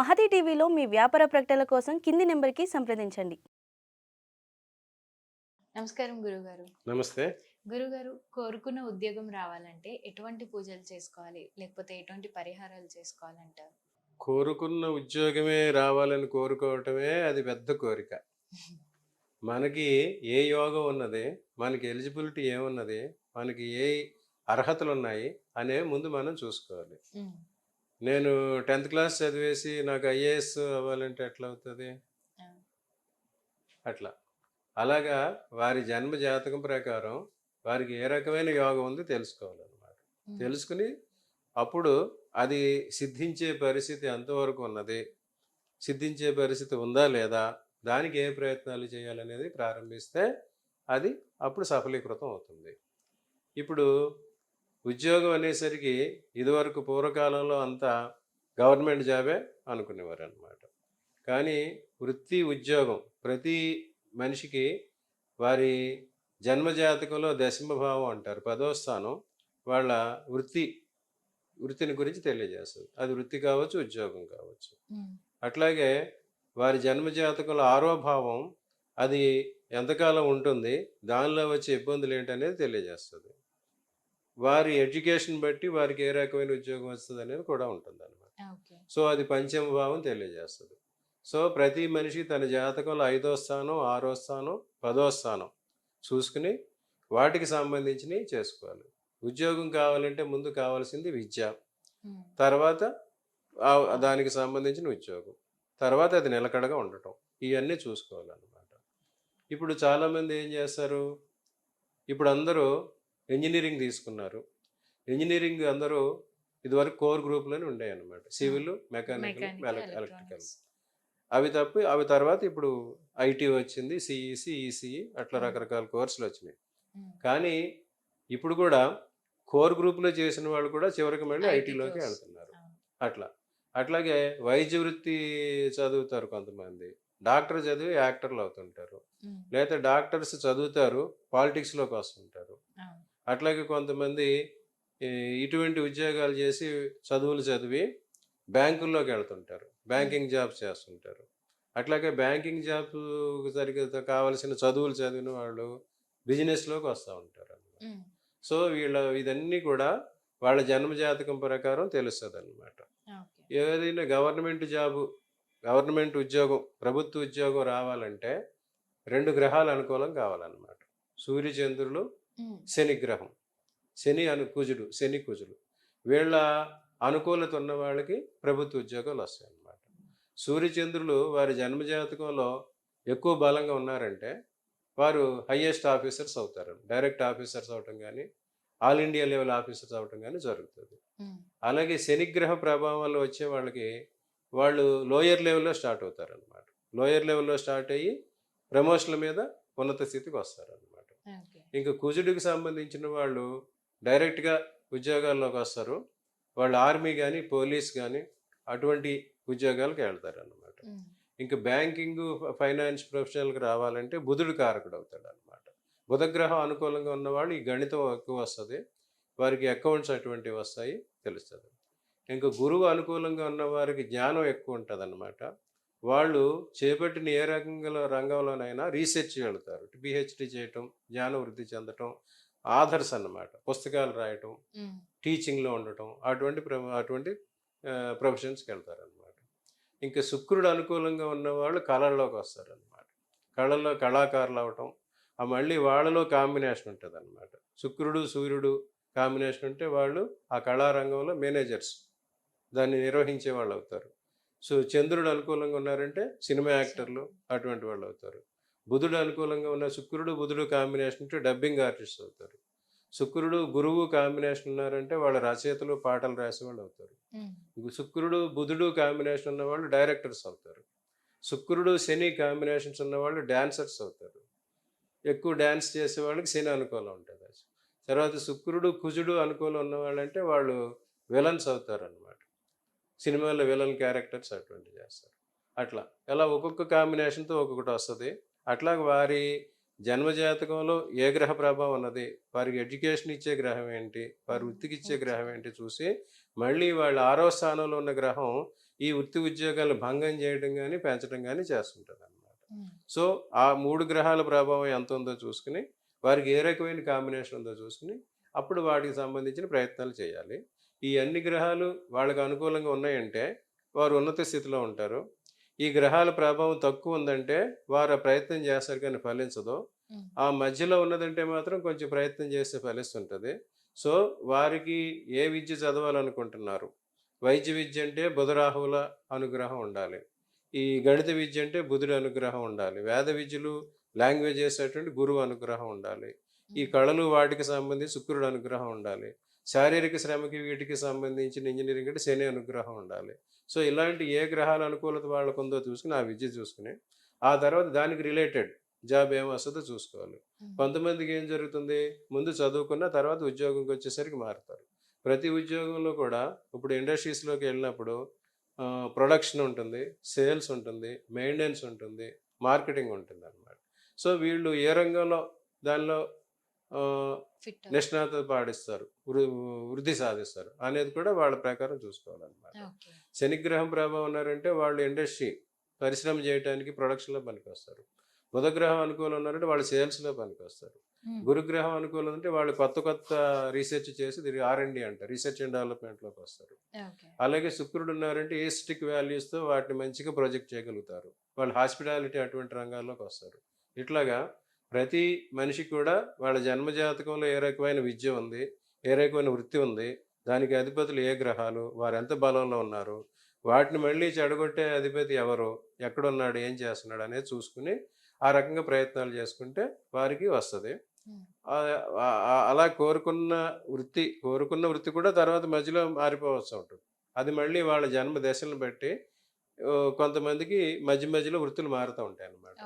మహతి టీవీలో మీ వ్యాపార ప్రకటనల కోసం కింది నెంబర్కి సంప్రదించండి. నమస్కారం గురుగారు నమస్తే. గురుగారు కోరుకున్న ఉద్యోగం రావాలంటే ఎటువంటి పూజలు చేసుకోవాలి? లేకపోతే ఎటువంటి పరిహారాలు చేసుకోవాలంటారు? కోరుకున్న ఉద్యోగమే రావాలని కోరుకోవటమే అది పెద్ద కోరిక. మనకి ఏ యోగం ఉన్నది? మనకి ఎలిజిబిలిటీ ఏమున్నది? మనకి ఏ అర్హతలు ఉన్నాయి అనే ముందు మనం చూసుకోవాలి. నేను టెన్త్ క్లాస్ చదివేసి నాకు ఐఏఎస్ అవ్వాలంటే ఎట్లా అవుతుంది? అట్లా. అలాగా వారి జన్మ జాతకం ప్రకారం వారికి ఏ రకమైన యోగం ఉందో తెలుసుకోవాలన్నమాట. తెలుసుకుని అప్పుడు అది సిద్ధించే పరిస్థితి ఎంతవరకు ఉన్నది? సిద్ధించే పరిస్థితి ఉందా లేదా? దానికి ఏ ప్రయత్నాలు చేయాలనేది ప్రారంభిస్తే అది అప్పుడు సఫలీకృతం అవుతుంది. ఇప్పుడు ఉద్యోగం అనేసరికి ఇదివరకు పూర్వకాలంలో అంతా గవర్నమెంట్ జాబే అనుకునేవారు అనమాట కానీ వృత్తి ఉద్యోగం ప్రతి మనిషికి వారి జన్మజాతకంలో దశమ భావం అంటారు. పదో స్థానం వాళ్ళ వృత్తి వృత్తిని గురించి తెలియజేస్తుంది. అది వృత్తి కావచ్చు ఉద్యోగం కావచ్చు. అట్లాగే వారి జన్మజాతకంలో ఆరో భావం అది ఎంతకాలం ఉంటుంది దానిలో వచ్చే ఇబ్బందులు ఏంటనేది తెలియజేస్తుంది. వారి ఎడ్యుకేషన్ బట్టి వారికి ఏ రకమైన ఉద్యోగం వస్తుంది అనేది కూడా ఉంటుంది అనమాట సో అది పంచమ భావం తెలియజేస్తుంది. సో ప్రతి మనిషి తన జాతకంలో ఐదో స్థానం ఆరో స్థానం పదో స్థానం చూసుకుని వాటికి సంబంధించినవి చేసుకోవాలి. ఉద్యోగం కావాలంటే ముందు కావాల్సింది విద్య. తర్వాత దానికి సంబంధించిన ఉద్యోగం. తర్వాత అది నిలకడగా ఉండటం. ఇవన్నీ చూసుకోవాలన్నమాట. ఇప్పుడు చాలామంది ఏం చేస్తారు? ఇప్పుడు అందరూ ఇంజనీరింగ్ తీసుకున్నారు. ఇంజనీరింగ్ అందరూ ఇదివరకు కోర్ గ్రూప్లోనే ఉండేవి అనమాట సివిల్ మెకానికల్ ఎలక్ట్రికల్. అవి తప్పి అవి తర్వాత ఇప్పుడు ఐటీ వచ్చింది సిఈసి ఈసీఈ అట్లా. రకరకాల కోర్సులు వచ్చినాయి. కానీ ఇప్పుడు కూడా కోర్ గ్రూప్లో చేసిన వాళ్ళు కూడా చివరికి మళ్ళీ ఐటీలోకి. వెళ్తున్నారు. అట్లా. అట్లాగే వైద్య వృత్తి చదువుతారు కొంతమంది. డాక్టర్ చదివి యాక్టర్లు అవుతుంటారు. లేదా డాక్టర్స్ చదువుతారు పాలిటిక్స్లోకి వస్తుంటారు. అట్లాగే కొంతమంది ఇటువంటి ఉద్యోగాలు చేసి చదువులు చదివి బ్యాంకుల్లోకి వెళ్తుంటారు. బ్యాంకింగ్ జాబ్స్ చేస్తుంటారు. అట్లాగే బ్యాంకింగ్ జాబ్ సరిగ్గా కావాల్సిన చదువులు చదివిన వాళ్ళు బిజినెస్లోకి వస్తూ ఉంటారు సో వీళ్ళ ఇదన్నీ కూడా వాళ్ళ జన్మజాతకం ప్రకారం తెలుస్తుంది అనమాట ఏదైనా గవర్నమెంట్ జాబు గవర్నమెంట్ ఉద్యోగం ప్రభుత్వ ఉద్యోగం రావాలంటే రెండు గ్రహాలు అనుకూలం కావాలన్నమాట. సూర్యచంద్రులు ఉమ్, శని గ్రహం. శని అను కుజుడు శని కుజుడు. వీళ్ళ అనుకూలత ఉన్న వాళ్ళకి ప్రభుత్వ ఉద్యోగాలు వస్తాయి అన్నమాట సూర్యచంద్రులు వారి జన్మజాతకంలో ఎక్కువ బలంగా ఉన్నారంటే వారు హయ్యెస్ట్ ఆఫీసర్స్ అవుతారు. డైరెక్ట్ ఆఫీసర్స్ అవటం కానీ ఆల్ ఇండియా లెవెల్ ఆఫీసర్స్ అవటం కానీ జరుగుతుంది. అలాగే శనిగ్రహ ప్రభావం వల్ల వచ్చే వాళ్ళకి వాళ్ళు లోయర్ లెవెల్లో స్టార్ట్ అవుతారు అనమాట లోయర్ లెవెల్లో స్టార్ట్ అయ్యి ప్రమోషన్ల మీద ఉన్నత స్థితికి వస్తారు అనమాట ఇంకా కుజుడికి సంబంధించిన వాళ్ళు డైరెక్ట్గా ఉద్యోగాల్లోకి వస్తారు. వాళ్ళు ఆర్మీ కానీ పోలీస్ కానీ అటువంటి ఉద్యోగాలకు వెళ్తారు అనమాట ఇంకా బ్యాంకింగ్ ఫైనాన్స్ ప్రొఫెషనల్కి రావాలంటే బుధుడు కారకుడు అవుతాడు అనమాట బుధగ్రహం అనుకూలంగా ఉన్నవాళ్ళు ఈ గణితం ఎక్కువ వస్తుంది. వారికి అకౌంట్స్ అటువంటివి వస్తాయి తెలుస్తుంది. ఇంకా గురువు అనుకూలంగా ఉన్న వారికి జ్ఞానం ఎక్కువ ఉంటుంది అనమాట వాళ్ళు చేపట్టిన ఏ రకంగా రంగంలోనైనా రీసెర్చ్ వెళ్తారు పిహెచ్డి చేయటం జ్ఞానం వృద్ధి చెందటం ఆధర్స్ అన్నమాట. పుస్తకాలు రాయటం టీచింగ్లో ఉండటం అటువంటి ప్ర- అటువంటి ప్రొఫెషన్స్కి వెళ్తారు అనమాట ఇంకా శుక్రుడు అనుకూలంగా ఉన్న వాళ్ళు కళల్లోకి వస్తారు అనమాట కళల్లో కళాకారులు అవటం ఆ మళ్ళీ వాళ్ళలో కాంబినేషన్ ఉంటుంది అనమాట శుక్రుడు సూర్యుడు కాంబినేషన్ ఉంటే వాళ్ళు ఆ కళారంగంలో మేనేజర్స్ దాన్ని నిర్వహించే వాళ్ళు అవుతారు సో చంద్రుడు అనుకూలంగా ఉన్నారంటే సినిమా యాక్టర్లు అటువంటి వాళ్ళు అవుతారు. బుధుడు అనుకూలంగా ఉన్న శుక్రుడు బుధుడు కాంబినేషన్ ఉంటే డబ్బింగ్ ఆర్టిస్ట్ అవుతారు. శుక్రుడు గురువు కాంబినేషన్ ఉన్నారంటే వాళ్ళ రచయితలు పాటలు రాసేవాళ్ళు అవుతారు. ఉమ్, శుక్రుడు బుధుడు కాంబినేషన్ ఉన్న వాళ్ళు డైరెక్టర్స్ అవుతారు. శుక్రుడు శని కాంబినేషన్స్ ఉన్న వాళ్ళు డాన్సర్స్ అవుతారు. ఎక్కువ డ్యాన్స్ చేసే వాళ్ళకి శని అనుకూలం ఉంటుంది. తర్వాత శుక్రుడు కుజుడు అనుకూలం ఉన్న వాళ్ళంటే వాళ్ళు విలన్స్ అవుతారు అనమాట సినిమాలో విలన్ క్యారెక్టర్స్ అటువంటి చేస్తారు. అట్లా. అలా ఒక్కొక్క కాంబినేషన్తో ఒక్కొక్కటి వస్తుంది. అట్లా వారి జన్మజాతకంలో ఏ గ్రహ ప్రభావం ఉన్నది? వారికి ఎడ్యుకేషన్ ఇచ్చే గ్రహం ఏంటి? వారి వృత్తికి ఇచ్చే గ్రహం ఏంటి? చూసి మళ్ళీ వాళ్ళ ఆరో స్థానంలో ఉన్న గ్రహం ఈ వృత్తి ఉద్యోగాలు భంగం చేయడం కానీ పెంచడం కానీ చేస్తుంటుంది అనమాట ఉమ్, సో ఆ మూడు గ్రహాల ప్రభావం ఎంత ఉందో చూసుకుని వారికి ఏ రకమైన కాంబినేషన్ ఉందో చూసుకుని అప్పుడు వాటికి సంబంధించిన ప్రయత్నాలు చేయాలి. ఈ అన్ని గ్రహాలు వాళ్ళకి అనుకూలంగా ఉన్నాయంటే వారు ఉన్నత స్థితిలో ఉంటారు. ఈ గ్రహాల ప్రభావం తక్కువ ఉందంటే వారు ప్రయత్నం చేస్తారు కానీ ఫలించదు. ఆ మధ్యలో ఉన్నదంటే మాత్రం కొంచెం ప్రయత్నం చేస్తే ఫలిస్తుంటుంది. సో వారికి ఏ విద్య చదవాలనుకుంటున్నారు? వైద్య విద్య అంటే బుధరాహువుల అనుగ్రహం ఉండాలి. ఈ గణిత విద్య అంటే బుధుడి అనుగ్రహం ఉండాలి. వేద విద్యలు లాంగ్వేజెస్ అటువంటి గురువు అనుగ్రహం ఉండాలి. ఈ కళలు వాటికి సంబంధించి శుక్రుడు అనుగ్రహం ఉండాలి. శారీరక శ్రమకి వీటికి సంబంధించిన ఇంజనీరింగ్ అంటే శని అనుగ్రహం ఉండాలి. సో ఇలాంటి ఏ గ్రహాల అనుకూలత వాళ్ళకు ఉందో చూసుకుని ఆ విద్య చూసుకుని ఆ తర్వాత దానికి రిలేటెడ్ జాబ్ ఏం వస్తుందో చూసుకోవాలి. కొంతమందికి ఏం జరుగుతుంది? ముందు చదువుకున్న తర్వాత ఉద్యోగంకి వచ్చేసరికి మారుతారు. ప్రతి ఉద్యోగంలో కూడా ఇప్పుడు ఇండస్ట్రీస్లోకి వెళ్ళినప్పుడు ప్రొడక్షన్ ఉంటుంది సేల్స్ ఉంటుంది మెయింటెనెన్స్ ఉంటుంది మార్కెటింగ్ ఉంటుంది అనమాట సో వీళ్ళు ఏ రంగంలో దానిలో నిష్ణాత పాటిస్తారు వృద్ధి సాధిస్తారు అనేది కూడా వాళ్ళ ప్రకారం చూసుకోవాలన్నమాట. శనిగ్రహం ప్రభావం ఉన్నారంటే వాళ్ళు ఇండస్ట్రీ పరిశ్రమ చేయడానికి ప్రొడక్షన్లో పనికొస్తారు. బుధగ్రహం అనుకూలం ఉన్నారంటే వాళ్ళు సేల్స్లో పనికొస్తారు. గురుగ్రహం అనుకూలం అంటే వాళ్ళు కొత్త కొత్త రీసెర్చ్ చేసి దీన్ని ఆర్ఎండి అంటారు రీసెర్చ్ అండ్ డెవలప్మెంట్లోకి వస్తారు. అలాగే శుక్రుడు ఉన్నారంటే ఏస్టిక్ వాల్యూస్తో వాటిని మంచిగా ప్రొజెక్ట్ చేయగలుగుతారు. వాళ్ళు హాస్పిటాలిటీ అటువంటి రంగాల్లోకి వస్తారు. ఇట్లాగా ప్రతి మనిషికి కూడా వాళ్ళ జన్మజాతకంలో ఏ రకమైన విద్య ఉంది ఏ రకమైన వృత్తి ఉంది దానికి అధిపతులు ఏ గ్రహాలు వారు ఎంత బలంలో ఉన్నారు వాటిని మళ్ళీ చెడగొట్టే అధిపతి ఎవరు ఎక్కడున్నాడు ఏం చేస్తున్నాడు అనేది చూసుకుని ఆ రకంగా ప్రయత్నాలు చేసుకుంటే వారికి వస్తుంది. అలా కోరుకున్న వృత్తి కోరుకున్న వృత్తి కూడా తర్వాత మధ్యలో మారిపోవచ్చు ఉంటుంది అది మళ్ళీ వాళ్ళ జన్మ దశలను బట్టి కొంతమందికి మధ్య మధ్యలో వృత్తులు మారుతూ ఉంటాయి అన్నమాట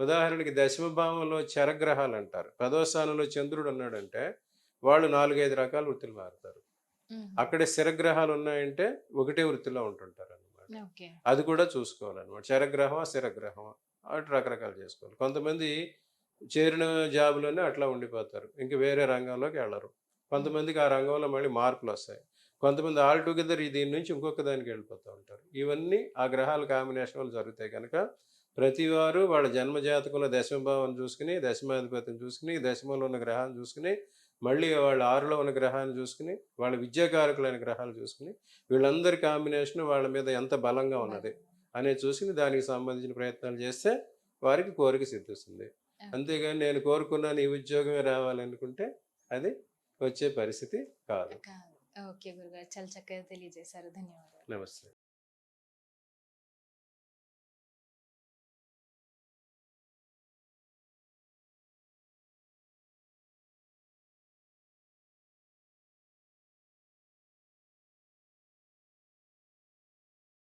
ఉదాహరణకి దశమ భావంలో చరగ్రహాలు అంటారు పదో స్థానంలో చంద్రుడు ఉన్నాడంటే వాళ్ళు నాలుగైదు రకాల వృత్తులు మారుతారు. అక్కడే స్థిరగ్రహాలు ఉన్నాయంటే ఒకటే వృత్తిలో ఉంటుంటారు అన్నమాట ఓకే. అది కూడా చూసుకోవాలన్నమాట. చరగ్రహమా స్థిరగ్రహమా అటు రకరకాలు చేసుకోవాలి. కొంతమంది చేరిన జాబులోనే అట్లా ఉండిపోతారు. ఇంక వేరే రంగంలోకి వెళ్ళరు. కొంతమందికి ఆ రంగంలో మళ్ళీ మార్పులు వస్తాయి. కొంతమంది ఆల్ టుగెదర్ దీని నుంచి ఇంకొక దానికి వెళ్ళిపోతూ ఉంటారు. ఇవన్నీ ఆ గ్రహాల కాంబినేషన్ వల్ల జరుగుతాయి కనుక ప్రతి వారు వాళ్ళ జన్మ జాతకంలో దశమభావం చూసుకుని దశమాధిపతిని చూసుకుని దశమంలో ఉన్న గ్రహాన్ని చూసుకుని మళ్ళీ వాళ్ళ ఆరులో ఉన్న గ్రహాన్ని చూసుకుని వాళ్ళ విద్యాకారకులైన గ్రహాలు చూసుకుని వీళ్ళందరి కాంబినేషన్ వాళ్ళ మీద ఎంత బలంగా ఉన్నది అనేది చూసుకుని దానికి సంబంధించిన ప్రయత్నాలు చేస్తే వారికి కోరిక సిద్ధిస్తుంది. అంతేగాని నేను కోరుకున్నాను ఈ ఉద్యోగమే రావాలనుకుంటే అది వచ్చే పరిస్థితి కాదు. ఓకే గురుగారు చాలా చక్కగా తెలియజేశారు ధన్యవాదాలు నమస్తే